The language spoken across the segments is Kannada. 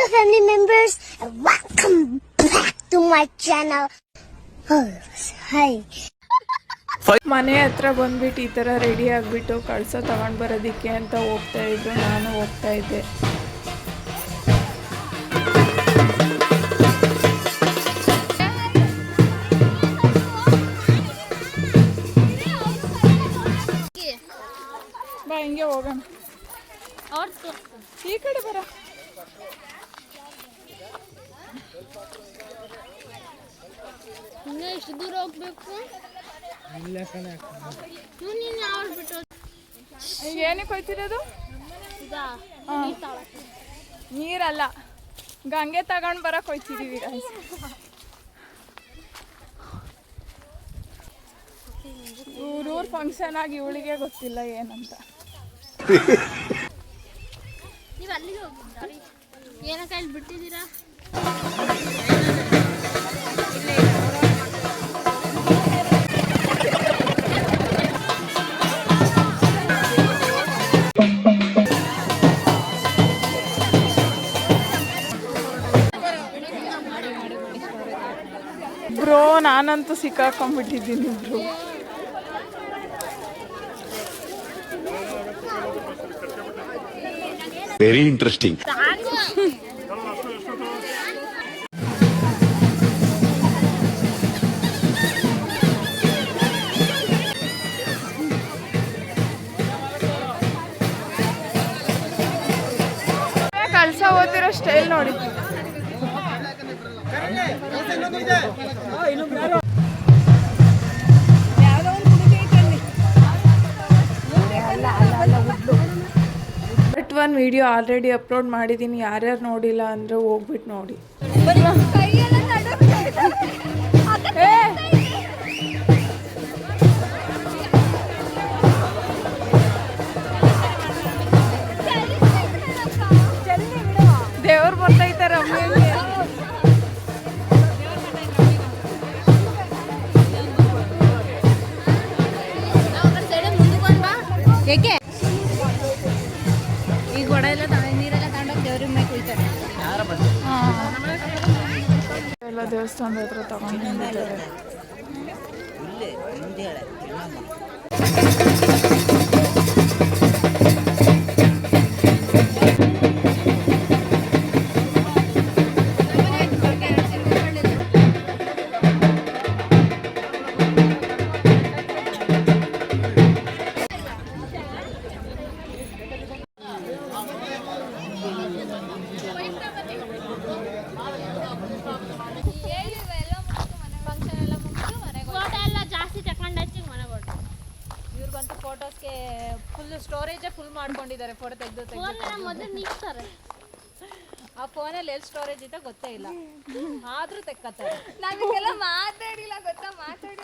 Hello family members and welcome back to my channel. Oh, hi. ಮನೆ ಹತ್ರ ಬಂದ್ಬಿಟ್ಟು ಈ ಥರ ರೆಡಿ ಆಗಿಬಿಟ್ಟು ಕಳಸ ತಗೊಂಡು ಬರೋದಕ್ಕೆ ಅಂತ ಹೋಗ್ತಾ ಇದ್ರು ನಾನು ಹೋಗ್ತಾ ಇದ್ದೆ ಬಾ ಹಿಂಗೆ ಹೋಗೋಣ ಈ ಕಡೆ ಬರ ಇನ್ನ ಎಷ್ಟು ದೂರ ಹೋಗ್ಬೇಕು? ಇವ್ನು ನೀನು ಯಾವ್ದು ಬಿಟ್ಟು ಏನಕ್ಕೆ ಹೋಯ್ತಿರೋದು. ನೀರಲ್ಲ. ಗಂಗೆ ತಗೊಂಡು ಬರಕ್ ಹೋಯ್ತಿದೀವಿ. ಊರೂರ್ ಫಂಕ್ಷನ್ ಆಗಿ ಇವಳಿಗೆ ಗೊತ್ತಿಲ್ಲ ಏನಂತ. ಏನಕ್ಕೆ ಅಲ್ಲಿ ಬಿಟ್ಟಿದ್ದೀರಾ? ಬ್ರೋ ನಾನಂತೂ ಸಿಕ್ಕಾಕೊಂಡ್ಬಿಟ್ಟಿದ್ದೀನಿ ಬ್ರೋ. ವೆರಿ ಇಂಟ್ರೆಸ್ಟಿಂಗ್ ಕಳ್ಸ ಓದಿರೋ ಸ್ಟೈಲ್ ನೋಡಿ. Part one video already upload ಮಾಡಿದ್ದೀನಿ ಯಾರ್ಯಾರು ನೋಡಿಲ್ಲ ಅಂದರೆ ಹೋಗ್ಬಿಟ್ಟು ನೋಡಿ. ಏಕೆ ಈಗ ಕೊಡ ಎಲ್ಲ ನೀರೆಲ್ಲ ತಗೊಂಡೋಗಿ ದೇವ್ರಿಗೆ ಮೈ ಕುಯ್ತಾರೆ ಎಲ್ಲ ದೇವಸ್ಥಾನದ ಹತ್ರ ಮಾಡ್ಕೊಂಡಿದ್ದಾರೆ ಫೋಟೋ ತೆಗೆದು ತೆಗೆದು ಆ ಫೋನಲ್ಲಿ ಎಲ್ಲಿ ಸ್ಟೋರೇಜ್ ಇತ್ತ ಗೊತ್ತೇ ಇಲ್ಲ. ಆದ್ರೂ ತೆಕ್ಕತ್ತಾರೆ ನಮಗೆಲ್ಲ ಮಾತಾಡಿಲ್ಲ ಗೊತ್ತಾ? ಮಾತಾಡಿ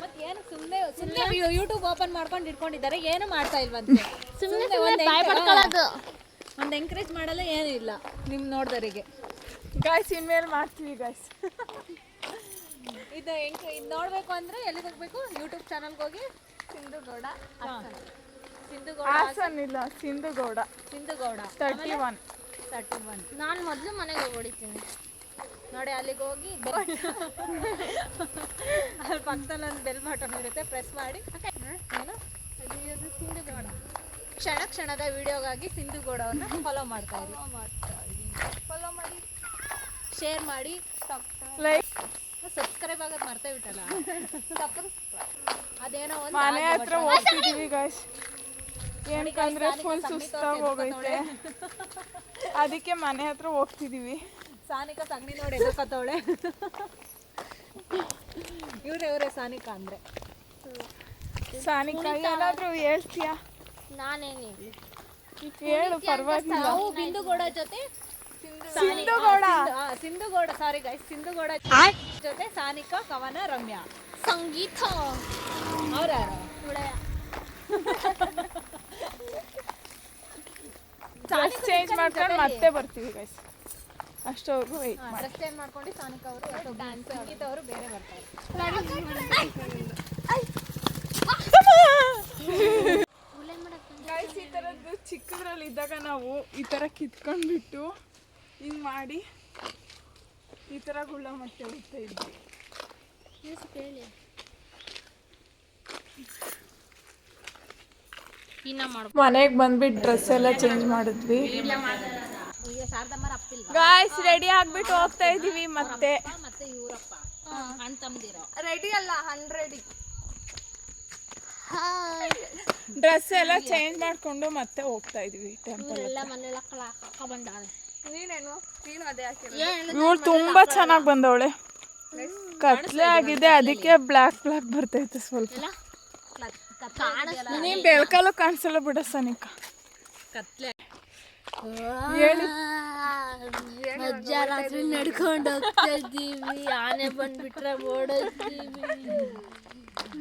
ಮತ್ತೆ ಏನು ಸುಮ್ಮನೆ ಸುಮ್ಮನೆ ಯೂಟ್ಯೂಬ್ ಓಪನ್ ಮಾಡ್ಕೊಂಡು ಇಟ್ಕೊಂಡಿದ್ದಾರೆ ಏನು ಮಾಡ್ತಾ ಇಲ್ವಂತೆ? ಸುಮ್ಮನೆ ಒಂದು ಒಂದ್ ಎಂಕರೇಜ್ ಮಾಡಲ್ಲ ಏನು ಇಲ್ಲ ನಿಮ್ ನೋಡ್ದರಿಗೆ ಗಾಯ್ಸ್ ಇನ್ಮೇಲೆ ಮಾಡ್ತೀವಿ ಗಾಯ್ಸ್ ಇದು ಹೆಂಗೆ ಇದು ನೋಡಬೇಕು ಅಂದ್ರೆ ಎಲ್ಲಿಗೆ ಹೋಗ್ಬೇಕು? ಯೂಟ್ಯೂಬ್ ಚಾನಲ್ಗೆ ಹೋಗಿ ಸಿಂಧುಗೌಡ ಸಿಂಧುಗೌಡ ಹಾಸನ್ ಇಲ್ಲ Sindhu Gowda. Sindhu Gowda. Thirty one thirty one ನಾನು ಮೊದಲು ಮನೆಗೆ ಹೋಗಿ ಹೊಡಿತೀನಿ ನೋಡಿ ಅಲ್ಲಿಗೆ ಹೋಗಿ ಅಲ್ಲಿ ಪಕ್ಕದಲ್ಲಿ ಒಂದು ಬೆಲ್ ಬಟನ್ ಇರುತ್ತೆ ಪ್ರೆಸ್ ಮಾಡಿ. ಏನು? ಅದು ಸಿಂಧುಗೌಡ. ಕ್ಷಣ ಕ್ಷಣದ ವಿಡಿಯೋಗಾಗಿ ಸಿಂಧು ಗೌಡವನ್ನ ಫಾಲೋ ಮಾಡ್ತಾ ಇದ್ದೀನಿ. ಫಾಲೋ ಮಾಡಿ ಶೇರ್ ಮಾಡಿ ಲೈಕ್ ಸಬ್ಸ್ಕ್ರೈಬ್ ಆಗೋದು ಮರ್ತೇ ಬಿಟ್ಟಲ್ಲ. ಅದೇನೋ ಒಂದು ಮನೆ ಹತ್ರ ಹೋಗ್ತಿದೀವಿ ಗಾಯ್ಸ್ ಏನಕ್ಕಂದ್ರೆ ಫುಲ್ ಸುಸ್ತಾಗಿ ಹೋಗೈತೆ. ಅದಕ್ಕೆ ಮನೆ ಹತ್ರ ಹೋಗ್ತಿದೀವಿ. ಸಾನಿಕ ಸಗಣಿ ನೋಡಿ ಎದುರ್ಕತ್ತವಳೆ ಇವ್ರೆ ಇವರೇ ಸಾನಿಕಾ ಅಂದ್ರೆ. ಸಾನಿಕ ಏನಾದ್ರೂ ಹೇಳ್ತೀಯಾ? ನಾನೇನಿಲ್ಲ ಹೇಳು ಪರವಾಗಿಲ್ಲ. ನಾವು ಬಿಂದುಗೌಡ ಜೊತೆ ಸಿಂಧುಗೌಡ ಸಿಂಧುಗೌಡ ಸಾರಿ ಗೈಸ್ ಸಿಂಧುಗೌಡ ಜೊತೆ ಸಾನಿಕ ಕವನ ರಮ್ಯಾ. ಸಂಗೀತ. ಅವರ ಚೇಂಜ್ ಮಾಡ್ಕೊಂಡು ಮತ್ತೆ ಬರ್ತೀವಿ ಗೈಸ್ ಅಷ್ಟವ್ರಿಗೂ ವೆಯ್ಟ್ ಡ್ರೆಸ್ ಚೇಂಜ್ ಮಾಡ್ಕೊಂಡು ಸಾನಿಕ ಅವರು ಡ್ಯಾನ್ಸ್ ಸಂಗೀತ ಅವರು ಬೇರೆ ಬರ್ತಾರೆ. ಗೈಸ್ ಈ ಥರದ್ದು ಚಿಕ್ಕದ್ರಲ್ಲಿ ಇದ್ದಾಗ ನಾವು ಈ ಥರ ಕಿತ್ಕೊಂಡ್ಬಿಟ್ಟು ಹಿಂಗೆ ಮಾಡಿ ಈ ಥರ ಗುಳ್ಳ ಮತ್ತೆ ಹೋಗ್ತಾ ಇದ್ವಿ. ಮನೆಗ್ ಬಂದ್ಬಿಟ್ಟು ಡ್ರೆಸ್ ಎಲ್ಲ ಚೇಂಜ್ ಮಾಡಿದ್ವಿ. ಗಾಯ್ಸ್ ರೆಡಿ ಆಗ್ಬಿಟ್ಟು ಹೋಗ್ತಾ ಇದೀವಿ ಮತ್ತೆ. ರೆಡಿ ಅಲ್ಲ ಹಂಡ್ರೆಡಿ ಡ್ರೆಸ್ ಎಲ್ಲ ಚೇಂಜ್ ಮಾಡ್ಕೊಂಡು ಮತ್ತೆ ಹೋಗ್ತಾ ಇದೀವಿ ಟೆಂಪಲ್ ಎಲ್ಲ ಮನೆಲ್ಲ ಬಂದಾಳೆ ನೀನೇನು? ನೀನು ಅದೇ ಹಾಕಿರೋ ಇವಳು ತುಂಬಾ ಚೆನ್ನಾಗಿ ಬಂದವಳೆ. ಕತ್ಲೆ ಆಗಿದೆ ಅದಕ್ಕೆ ಬ್ಲ್ಯಾಕ್ ಬ್ಲ್ಯಾಕ್ ಬರ್ತೈತೆ ಸ್ವಲ್ಪ. ನೀನ್ ಬೆಳ್ಕಲ್ಲೂ ಕಾಣಿಸಲ್ಲ ಬಿಡ ಸನಿಕ. ಕತ್ಲೆ. ಹೇಳಿ. ನಡ್ಕೊಂಡು ಹೋಗ್ತಾ ಇದ್ದೀವಿ ಆನೆ ಬಂದ್ಬಿಟ್ರೆ ಓಡೋದ್ದೀವಿ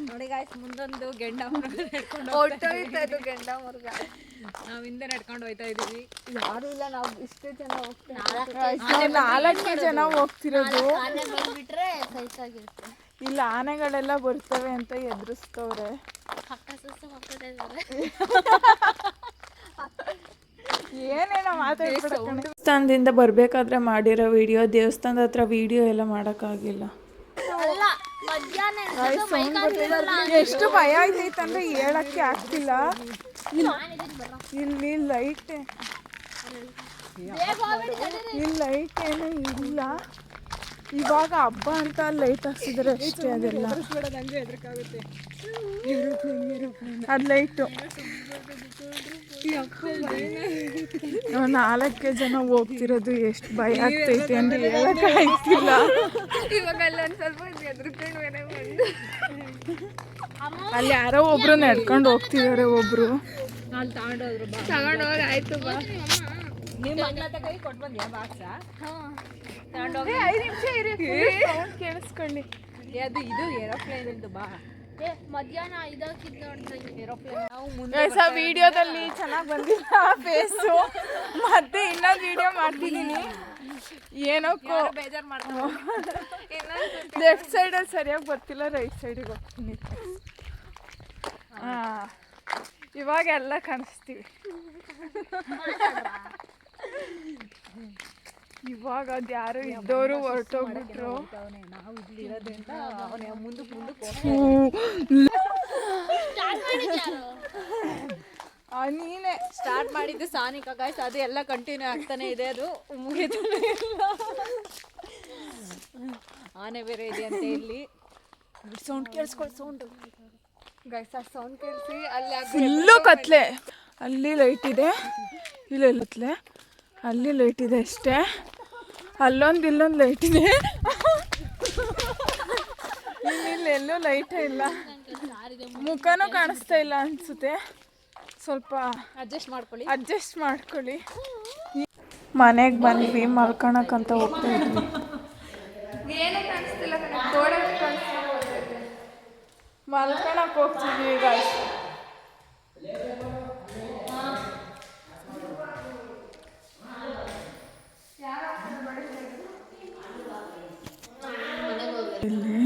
ನೋಡಿ ಗಾಯ್ಸ್ ಮುಂದೊಂದು ಗೆಂಡ ಮುರ್ಗ ನಡ್ಕೊಂಡು ಇದು ಗಂಡ ಮುರ್ಗ. ನಾವು ಹಿಂದೆ ನಡ್ಕೊಂಡು ಹೋಯ್ತಾ ಇದೀವಿ ಯಾರು ಇಲ್ಲ ನಾವು ಇಷ್ಟೇ ಜನ ಹೋಗ್ತೀವಿ ನಾಲ್ಕು ಜನ ಹೋಗ್ತಿರೋದು. ಆನೆ ಬಂದ್ಬಿಟ್ರೆ ಸೈತಾಗಿರುತ್ತೆ ಇಲ್ಲ ಆನೆಗಳೆಲ್ಲ ಬರ್ತವೆ ಅಂತ ಎದುರಿಸ್ತವ್ರೆ. ಹೋಗ್ತಾ ಇದ್ದಾರೆ ಏನೇನೋ ಮಾತಾಡ್ಬಿಡ ದೇವಸ್ಥಾನದಿಂದ ಬರ್ಬೇಕಾದ್ರೆ ಮಾಡಿರೋ ವಿಡಿಯೋ ದೇವಸ್ಥಾನದ ಹತ್ರ ವಿಡಿಯೋ ಎಲ್ಲ ಮಾಡೋಕ್ಕಾಗಿಲ್ಲ. ಎಷ್ಟು ಭಯ ಆಯ್ತೈತೆ ಅಂದ್ರೆ ಹೇಳಕ್ಕೆ ಆಗ್ತಿಲ್ಲ. ಇಲ್ಲಿ ಲೈಟ್. ಇಲ್ಲಿ ಲೈಟ್ ಏನು ಇಲ್ಲ. ಇವಾಗ ಹಬ್ಬ ಅಂತ ಲೈಟ್ ಹಾಕ್ಸಿದ್ರೆ ಅಷ್ಟೇ ಅದೆಲ್ಲ. ಅದು ಲೈಟು ನಾಲ್ಕೇ ಜನ ಹೋಗ್ತಿರೋದು ಎಷ್ಟು ಭಯ ಆಗ್ತೈತಿ ಅಂದ್ರೆ ಹೇಳಕ್ ಆಯ್ತಿಲ್ಲ ಇವಾಗ ಅಲ್ಲೊಂದು ಸ್ವಲ್ಪ ಅಲ್ಲಿ ಯಾರೋ ಒಬ್ರು ನಡ್ಕೊಂಡು ಹೋಗ್ತಿದಾರೆ ಒಬ್ರು. ಅಲ್ಲಿ ತಗೊಂಡೋದ್ರು ಬಾ ತಗೊಂಡೋಗಿ ಆಯ್ತು ಬಾ. ನಿಮ್ಮ ಮಗ್ಳ ಕೈ ಕೊಟ್ಟು ಬಂದ್ಯಾ ಬಾಕ್ಸ ತಗೊಂಡೋಗಿ ಐದು ನಿಮಿಷ ಇರಿ ಸೌಂಡ್ ಕೇಳಿಸ್ಕೊಳ್ಳಿ. ಅದು ಇದು ಏರೋಪ್ಲೇನ್ ಇದು ಬಾ. ಏ ಮಧ್ಯಾಹ್ನ ಐದಾಕಿದ್ ನೋಡ್ತಾ ಏರೋಪ್ಲೇನ್ ನಾವು ಮುಂದೆ ಸಹ ವಿಡಿಯೋದಲ್ಲಿ ಚೆನ್ನಾಗಿ ಬಂದಿಲ್ಲ ಫೇಸು ಮತ್ತೆ ಇನ್ನೊಂದು ವಿಡಿಯೋ ಮಾಡ್ತಿದ್ದೀನಿ. ಏನಕ್ಕೋ. ಬೇಜಾರು ಮಾಡ್ತಾರೆ ಲೆಫ್ಟ್ ಸೈಡಲ್ಲಿ ಸರಿಯಾಗಿ ಬರ್ತಿಲ್ಲ ರೈಟ್ ಸೈಡಿಗೆ ಹೋಗ್ತೀನಿ. ಹಾಂ. ಇವಾಗ ಎಲ್ಲ ಕಾಣಿಸ್ತೀವಿ. ಇವಾಗ ಅದು ಯಾರು ಇದ್ದವರು ಹೊರಟೋಗ್ಬಿಟ್ರು. ನೀನೆ ನಾವು ಇಲ್ಲಿ ಇರೋದ್ರಿಂದ ಅವನೇ ಮುಂದಕ್ಕೆ ನೀನೇ. ಸ್ಟಾರ್ಟ್ ಮಾಡಿದ್ದು ಸಾನಿಕ ಗಾಯ್ಸ್ ಅದು ಎಲ್ಲ ಕಂಟಿನ್ಯೂ ಆಗ್ತಾನೆ ಇದೆ. ಅದು ಮುಗಿತಾನೆ ಇಲ್ಲ. ಆನೆ ಬೇರೆ ಇದೆ ಅಂತ ಇಲ್ಲಿ. ಸೌಂಡ್ ಕೇಳಿಸ್ಕೊಳ್ಳಿ ಸೌಂಡ್ ಗಾಯ್ಸ್ ಆ ಸೌಂಡ್ ಕೇಳಿಸಿ ಅಲ್ಲಿ ಫುಲ್ಲು ಕತ್ಲೆ. ಅಲ್ಲಿ ಲೈಟ್ ಇದೆ. ಇಲ್ಲ ಕತ್ಲೆ. ಅಲ್ಲಿ ಲೈಟ್ ಇದೆ ಅಷ್ಟೇ. ಅಲ್ಲೊಂದು ಇಲ್ಲೊಂದು ಲೈಟ್ ಇದೆ. ಇಲ್ಲಿ ಎಲ್ಲೂ ಲೈಟೇ ಇಲ್ಲ. ಮುಖನೂ ಕಾಣಿಸ್ತಾ ಇಲ್ಲ ಅನ್ಸುತ್ತೆ. ಸ್ವಲ್ಪ ಅಡ್ಜಸ್ಟ್ ಮಾಡ್ಕೊಳ್ಳಿ. ಅಡ್ಜಸ್ಟ್ ಮಾಡ್ಕೊಳ್ಳಿ. ಮನೆಗೆ ಬಂದ್ವಿ ಮಲ್ಕೊಳಕ್ಕಂತ ಹೋಗ್ತಾ ಇದ್ವಿ. ಮಲ್ಕೊಳಕ್ಕೆ ಹೋಗ್ತಿದ್ವಿ ಈಗ ಇಲ್ಲಿ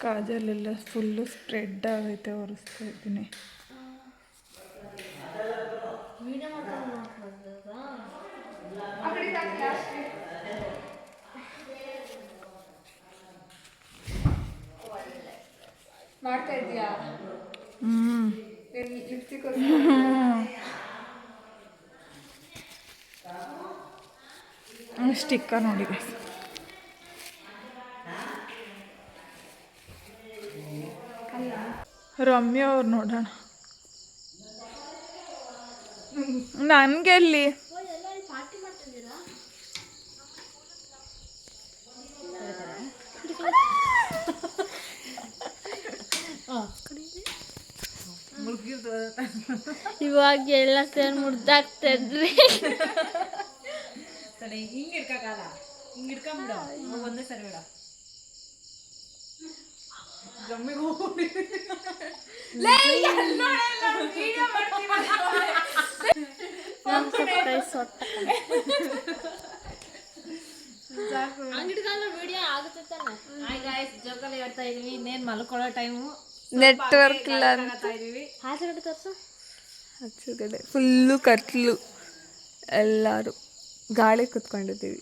ಕಾಜಲೆಲ್ಲ ಫುಲ್ಲು ಸ್ಪ್ರೆಡ್ ಆಗೈತೆ ಒರೆಸ್ತಾ ಇದ್ದೀನಿ. ಮಾಡ್ತಾ ಇದೀಯಾ? ಹ್ಞೂ ಸ್ಟಿಕ್ಕರ್ ನೋಡಿ ಗೈಸ್ ರಮ್ಯಾ ಅವ್ರು ನೋಡೋಣ. ನನಗೆಲ್ಲಿ? ಇವಾಗ ಎಲ್ಲ ಸೇರಿ ಮುರ್ದಾಗ್ತದ್ರಿ ಸರಿ ಹಿಂಗೆ ಇಡ್ಕಾಗಲ್ಲ ಹಿಂಗೆ ಇಡ್ಕೊಂಬಿಡು ಒಂದೇ ಸರಿ ಬಿಡ. ಗಮ್ಮಿಗೆ ಮಲ್ಕೊಳ್ಳೋ ಟೈಮು ನೆಟ್ವರ್ಕ್ ಇಲ್ಲ ತೋರ್ಸು. ಫುಲ್ಲು ಕತ್ಲು. ಎಲ್ಲರೂ. ಗಾಳಿ ಕುತ್ಕೊಂಡಿದ್ದೀವಿ.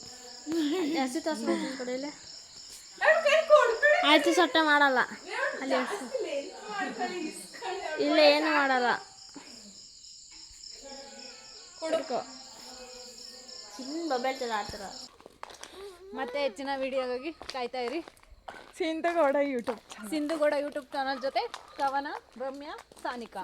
ಆಯ್ತು ಸೊಟ್ಟೆ ಮಾಡಲ್ಲ. ಅಲ್ಲಿ. ಇಲ್ಲ ಏನು ಮಾಡಲ್ಲ. ಕೊಡ್ಕೊ ಚಿನ್ನ ಬೊಬ್ಬೆಳ್ತದ ಆಡ್ತಾರ ಮತ್ತೆ ಹೆಚ್ಚಿನ ವಿಡಿಯೋಗಾಗಿ ಕಾಯ್ತಾ ಇರಿ. Sindhu Gowda YouTube Sindhu Gowda YouTube channel ಜೊತೆ ಕವನ ರಮ್ಯಾ ಸಾನಿಕಾ.